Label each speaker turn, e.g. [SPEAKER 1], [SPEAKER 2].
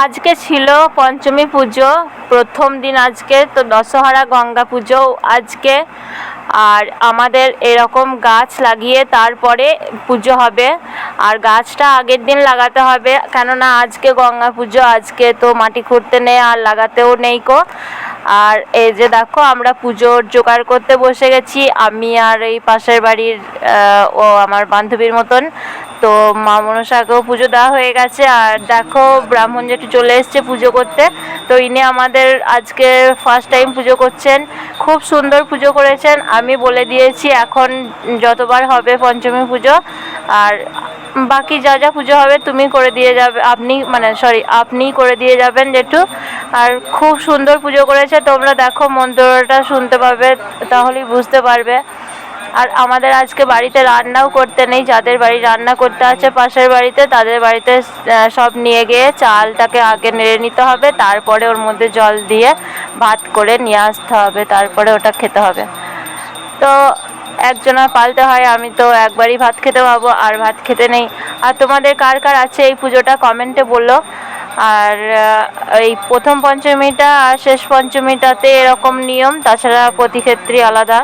[SPEAKER 1] আজকে ছিল পঞ্চমী পুজো, প্রথম দিন আজকে, তো দশহরা গঙ্গা পুজো আজকে। আর আমাদের এরকম গাছ লাগিয়ে তারপরে পুজো হবে। আর গাছটা আগের দিন লাগাতে হবে, কেননা আজকে গঙ্গা পুজো, আজকে তো মাটি খুঁড়তে নেই, আর লাগাতেও নেই কো। আর এই যে দেখো, আমরা পুজোর জোগাড় করতে বসে গেছি। আমি আর এই পাশের বাড়ির ও আমার বান্ধবীর মতন। তো মা মনসাকেও পুজো দেওয়া হয়ে গেছে। আর দেখো, ব্রাহ্মণ জেঠু চলে এসছে পুজো করতে, তো ইনি আমাদের আজকে ফার্স্ট টাইম পুজো করছেন। খুব সুন্দর পুজো করেছেন। আমি বলে দিয়েছি, এখন যতবার হবে পঞ্চমী পুজো, আর বাকি যা যা পুজো হবে তুমি করে দিয়ে যাবে, আপনি মানে সরি আপনিই করে দিয়ে যাবেন যেটু আর খুব সুন্দর পুজো করেছে। তোমরা দেখো মন্ত্রটা শুনতে পাবে, তাহলেই বুঝতে পারবে। আর আমাদের আজকে বাড়িতে রান্নাও করতে নেই, যাদের বাড়ি রান্না করতে আছে পাশের বাড়িতে, তাদের বাড়িতে সব নিয়ে গিয়ে চালটাকে আগে নেড়ে নিতে হবে, তারপরে ওর মধ্যে জল দিয়ে ভাত করে নিয়ে আসতে হবে, তারপরে ওটা খেতে হবে। তো একজনের পালতে হয়, আমি তো একবারই ভাত খেতে পাবো, আর ভাত খেতে নেই। আর তোমাদের কার কার আছে এই পুজোটা কমেন্টে বলল আর এই প্রথম পঞ্চমীটা আর শেষ পঞ্চমীটাতে এরকম নিয়ম, তাছাড়া প্রতি ক্ষেত্রেই আলাদা।